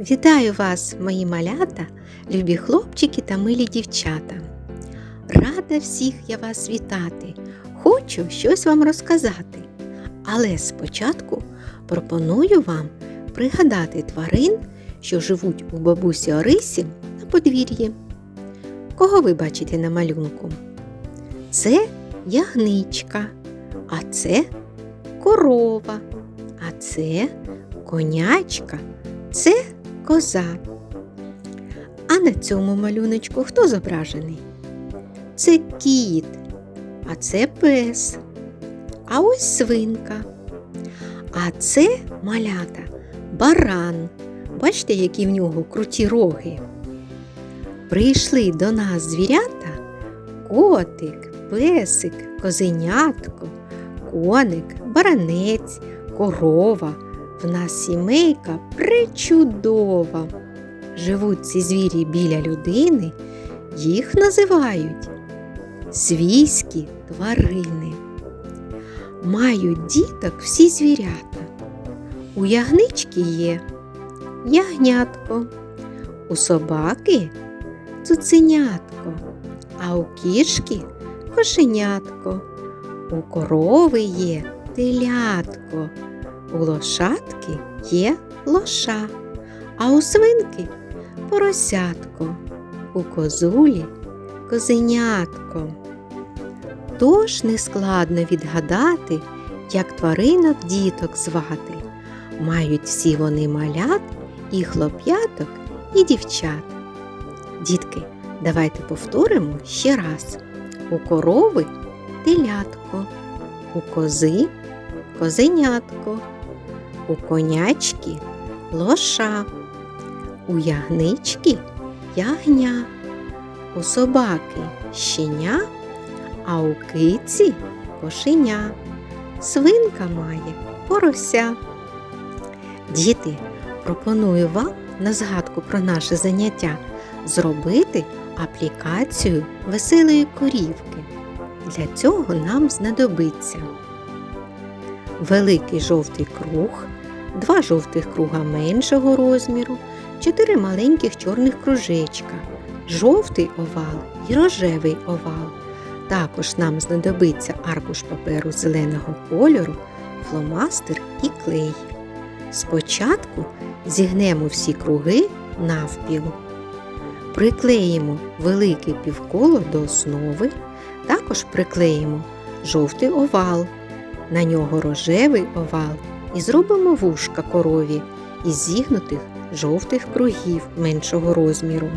Вітаю вас, мої малята, любі хлопчики та милі дівчата. Рада всіх я вас вітати. Хочу щось вам розказати. Але спочатку пропоную вам пригадати тварин, що живуть у бабусі Орисі на подвір'ї. Кого ви бачите на малюнку? Це ягничка, а це корова, а це конячка, це коза. А на цьому малюночку хто зображений? Це кіт, а це пес. А ось свинка. А це малята баран. Бачите, які в нього круті роги. Прийшли до нас звірята котик, песик, козенятко, коник, баранець, корова. В нас сімейка причудова. Живуть ці звірі біля людини, їх називають свійські тварини. Мають діток всі звірята. У ягнички є ягнятко, у собаки цуценятко, а у кішки кошенятко, у корови є телятко. У лошадки є лоша, а у свинки поросятко, у козулі козенятко. Тож нескладно відгадати, як тваринок діток звати. Мають всі вони малят і хлоп'яток, і дівчат. Дітки, давайте повторимо ще раз. У корови телятко, у кози козенятко у конячки лоша, у ягнички ягня, у собаки щеня, а у киці кошеня. Свинка має порося. Діти, пропоную вам на згадку про наше заняття зробити аплікацію веселої корівки. Для цього нам знадобиться великий жовтий круг, два жовтих круга меншого розміру, чотири маленьких чорних кружечка, жовтий овал і рожевий овал. Також нам знадобиться аркуш паперу зеленого кольору, фломастер і клей. Спочатку зігнемо всі круги навпіл. Приклеїмо велике півколо до основи, також приклеїмо жовтий овал на нього рожевий овал і зробимо вушка корові із зігнутих жовтих кругів меншого розміру.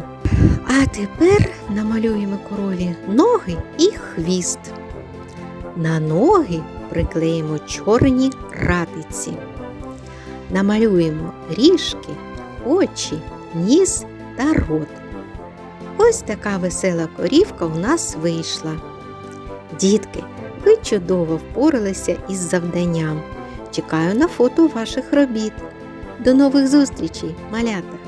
А тепер намалюємо корові ноги і хвіст. На ноги приклеїмо чорні ратиці. Намалюємо ріжки, очі, ніс та рот. Ось така весела корівка у нас вийшла. Дітки, ви чудово впоралися із завданням. Чекаю на фото ваших робіт. До нових зустрічей, малята!